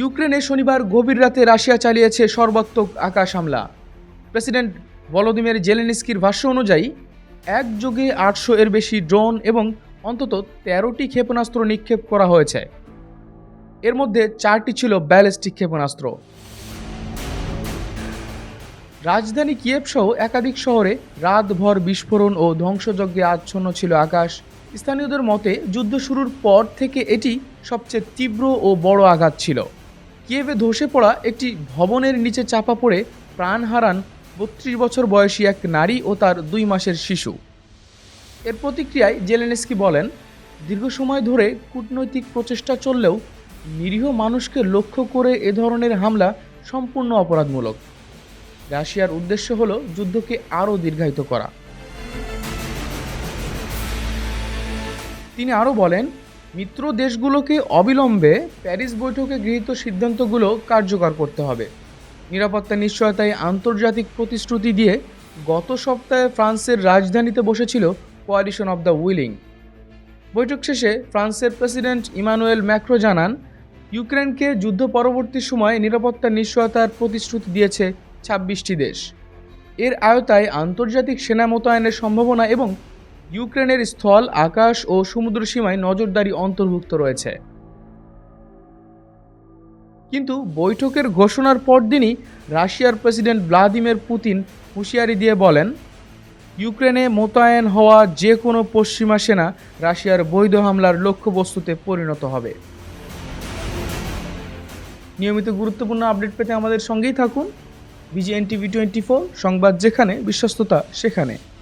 ইউক্রেনে শনিবার গভীর রাতে রাশিয়া চালিয়েছে সর্বাত্মক আকাশ হামলা। প্রেসিডেন্ট ভলোদিমির জেলেনিস্কির ভাষ্য অনুযায়ী, একযোগে আটশো এর বেশি ড্রোন এবং অন্তত তেরোটি ক্ষেপণাস্ত্র নিক্ষেপ করা হয়েছে। এর মধ্যে চারটি ছিল ব্যালিস্টিক ক্ষেপণাস্ত্র। রাজধানী কিয়েভ সহ একাধিক শহরে রাতভর বিস্ফোরণ ও ধ্বংসযজ্ঞে আচ্ছন্ন ছিল আকাশ। স্থানীয়দের মতে, যুদ্ধ শুরুর পর থেকে এটি সবচেয়ে তীব্র ও বড় আঘাত ছিল। কিয়েভে ধসে পড়া একটি ভবনের নিচে চাপা পড়ে প্রাণ হারান বত্রিশ বছর বয়সী এক নারী ও তার দুই মাসের শিশু। এর প্রতিক্রিয়ায় জেলেনেস্কি বলেন, দীর্ঘ সময় ধরে কূটনৈতিক প্রচেষ্টা চললেও নিরীহ মানুষকে লক্ষ্য করে এ ধরনের হামলা সম্পূর্ণ অপরাধমূলক। রাশিয়ার উদ্দেশ্য হল যুদ্ধকে আরও দীর্ঘায়িত করা। তিনি আরও বলেন মিত্র দেশগুলোকে অবিলম্বে প্যারিস বৈঠকে গৃহীত সিদ্ধান্তগুলো কার্যকর করতে হবে। নিরাপত্তা নিশ্চয়তায় আন্তর্জাতিক প্রতিশ্রুতি দিয়ে গত সপ্তাহে ফ্রান্সের রাজধানীতে বসেছিল কোয়ালিশন অব দ্য উইলিং। বৈঠক শেষে ফ্রান্সের প্রেসিডেন্ট ইমানুয়েল ম্যাক্রো জানান, ইউক্রেনকে যুদ্ধ পরবর্তী সময়ে নিরাপত্তা নিশ্চয়তার প্রতিশ্রুতি দিয়েছে ছাব্বিশটি দেশ। এর আয়তায় আন্তর্জাতিক সেনা মোতায়েনের সম্ভাবনা এবং ইউক্রেনের স্থল, আকাশ ও সমুদ্র সীমায় নজরদারি অন্তর্ভুক্ত রয়েছে। কিন্তু বৈঠকের ঘোষণার পরদিনই রাশিয়ার প্রেসিডেন্ট ভ্লাদিমির পুতিন হুঁশিয়ারি দিয়ে বলেন, ইউক্রেনে মোতায়েন হওয়া যে কোনো পশ্চিমা সেনা রাশিয়ার বৈধ হামলার লক্ষ্যবস্তুতে পরিণত হবে। নিয়মিত গুরুত্বপূর্ণ আপডেট পেতে আমাদের সঙ্গেই থাকুন। বিজিএন টিভি টোয়েন্টি ফোর সংবাদ যেখানে, বিশ্বস্ততা সেখানে।